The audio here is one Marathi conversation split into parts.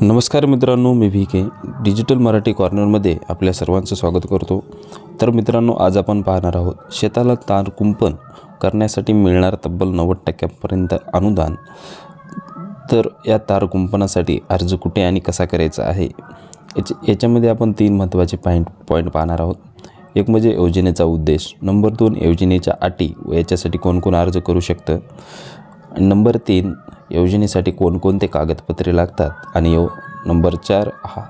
नमस्कार मित्रांनो मी व्ही के डिजिटल मराठी कॉर्नरमध्ये आपल्या सर्वांचं स्वागत करतो. तर मित्रांनो आज आपण पाहणार आहोत शेताला तार कुंपण करण्यासाठी मिळणार तब्बल नव्वद टक्क्यापर्यंत अनुदान. तर या तार कुंपणासाठी अर्ज कुठे आणि कसा करायचा आहे? याच्या याच्यामध्ये आपण तीन महत्त्वाचे पॉईंट पॉईंट पाहणार आहोत. एक म्हणजे योजनेचा उद्देश. नंबर दोन योजनेच्या अटी व याच्यासाठी कोण कोण अर्ज करू शकतं? नंबर तीन योजनेसाठी कोणकोणते कागदपत्रे लागतात? आणि यो नंबर चार हा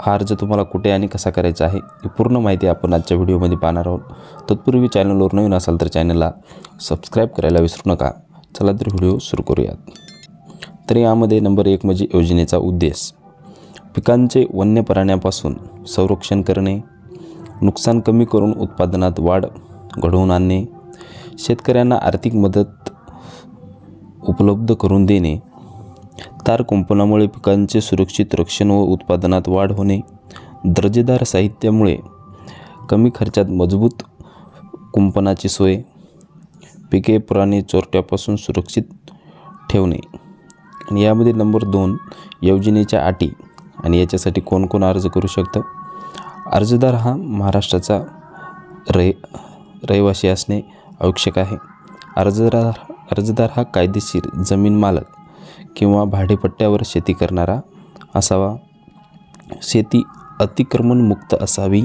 हा अर्ज तुम्हाला कुठे आणि कसा करायचा आहे ही पूर्ण माहिती आपण आजच्या व्हिडिओमध्ये पाहणार आहोत. तत्पूर्वी चॅनलवर नवीन असाल तर चॅनलला सबस्क्राईब करायला विसरू नका. चला तर व्हिडिओ सुरू करूयात. तर यामध्ये नंबर एक म्हणजे योजनेचा उद्देश. पिकांचे वन्य प्राण्यापासून संरक्षण करणे नुकसान कमी करून उत्पादनात वाढ घडवून आणणे शेतकऱ्यांना आर्थिक मदत उपलब्ध करून देणे. तार कुंपणामुळे पिकांचे सुरक्षित रक्षण व उत्पादनात वाढ होणे. दर्जेदार साहित्यामुळे कमी खर्चात मजबूत कुंपणाची सोय. पिके प्राणी चोरट्यापासून सुरक्षित ठेवणे. आणि यामध्ये नंबर दोन योजनेच्या अटी आणि याच्यासाठी कोण कोण अर्ज करू शकतं? अर्जदार हा महाराष्ट्राचा रै रहिवासी असणे आवश्यक आहे. अर्जदार अर्जदार हा कायदेशीर जमीन मालक किंवा भाडेपट्ट्यावर शेती करणारा असावा. शेती अतिक्रमणमुक्त असावी.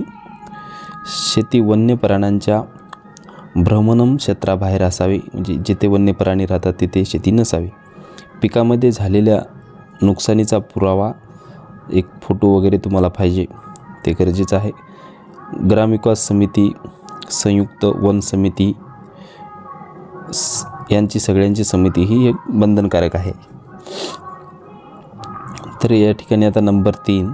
शेती वन्य प्राण्यांच्या भ्रमणम क्षेत्राबाहेर असावी म्हणजे जिथे वन्य प्राणी राहतात तिथे शेती नसावी. पिकामध्ये झालेल्या नुकसानीचा पुरावा एक फोटो वगैरे तुम्हाला पाहिजे ते गरजेचं आहे. ग्रामविकास समिती संयुक्त वन समिती स- यांची सगळ्यांची समिती ही एक बंधनकारक आहे. तर या ठिकाणी आता नंबर तीन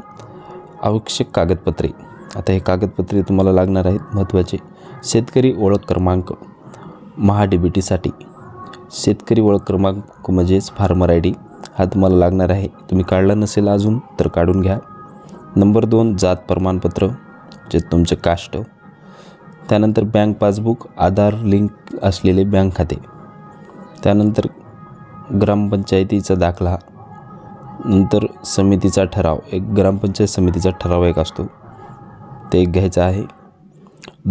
आवश्यक कागदपत्रे. आता हे कागदपत्रे तुम्हाला लागणार आहेत महत्त्वाचे. शेतकरी ओळख क्रमांक महाडीबीटीसाठी. शेतकरी ओळख क्रमांक म्हणजेच फार्मर आय डी. हा तुम्हाला लागणार आहे. तुम्ही काढला नसेल अजून तर काढून घ्या. नंबर दोन जात प्रमाणपत्र जे तुमचे कास्ट. त्यानंतर बँक पासबुक आधार लिंक असलेले बँक खाते. त्यानंतर ग्रामपंचायतीचा दाखला नंतर समितीचा ठराव. एक ग्रामपंचायत समितीचा ठराव एक असतो. ते एक घ्यायचं आहे.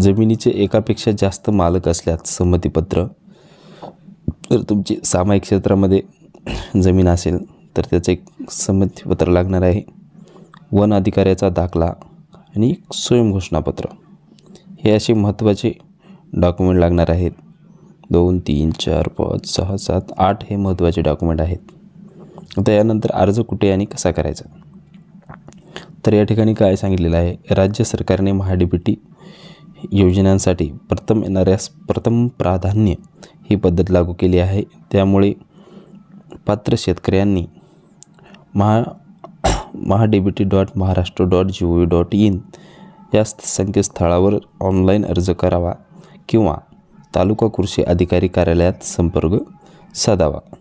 जमिनीचे एकापेक्षा जास्त मालक असल्यास संमतीपत्र. जर तुमची सामायिक क्षेत्रामध्ये जमीन असेल तर त्याचं एक संमतीपत्र लागणार आहे. वन अधिकाऱ्याचा दाखला आणि एक स्वयंघोषणापत्र. हे असे महत्त्वाचे डॉक्युमेंट लागणार आहेत. दोन तीन चार पाच सहा सात आठ हे महत्त्वाचे डॉक्युमेंट आहेत. आता यानंतर अर्ज कुठे आणि कसा करायचा? तर या ठिकाणी काय सांगितलेलं आहे? राज्य सरकारने महाडीबीटी योजनांसाठी प्रथम येणाऱ्यास प्रथम प्राधान्य ही पद्धत लागू केली आहे. त्यामुळे पात्र शेतकऱ्यांनी Maha MahaDBT dot Maharashtra dot G O V dot in या संकेतस्थळावर ऑनलाईन अर्ज करावा किंवा तालुका कृषी अधिकारी कार्यालयात संपर्क साधावा.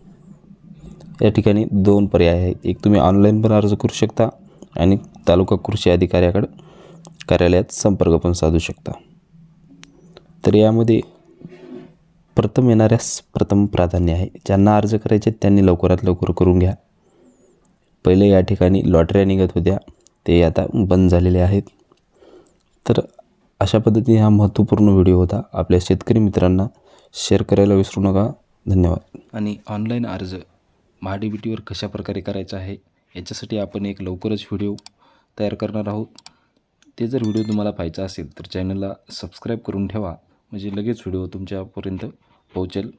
या ठिकाणी दोन पर्याय आहेत. एक तुम्ही ऑनलाईन पण अर्ज करू शकता आणि तालुका कृषी अधिकाऱ्याकडं कार्यालयात संपर्क पण साधू शकता. तर यामध्ये प्रथम येणाऱ्यास प्रथम प्राधान्य आहे. ज्यांना अर्ज करायचे त्यांनी लवकरात लवकर करून घ्या. पहिले या ठिकाणी लॉटऱ्या निघत होत्या. ते आता बंद झालेले आहेत. तर अशा पद्धतीने हा महत्त्वपूर्ण व्हिडिओ होता. आपल्या शेतकरी मित्रांना शेअर करायला विसरू नका. धन्यवाद. आणि ऑनलाईन अर्ज महाडीबीटीवर कशा प्रकारे करायचा आहे याच्यासाठी आपण एक लवकरच व्हिडिओ तयार करणार आहोत. ते जर व्हिडिओ तुम्हाला पाहायचा असेल तर चॅनलला सबस्क्राईब करून ठेवा. म्हणजे लगेच व्हिडिओ तुमच्यापर्यंत पोहोचेल.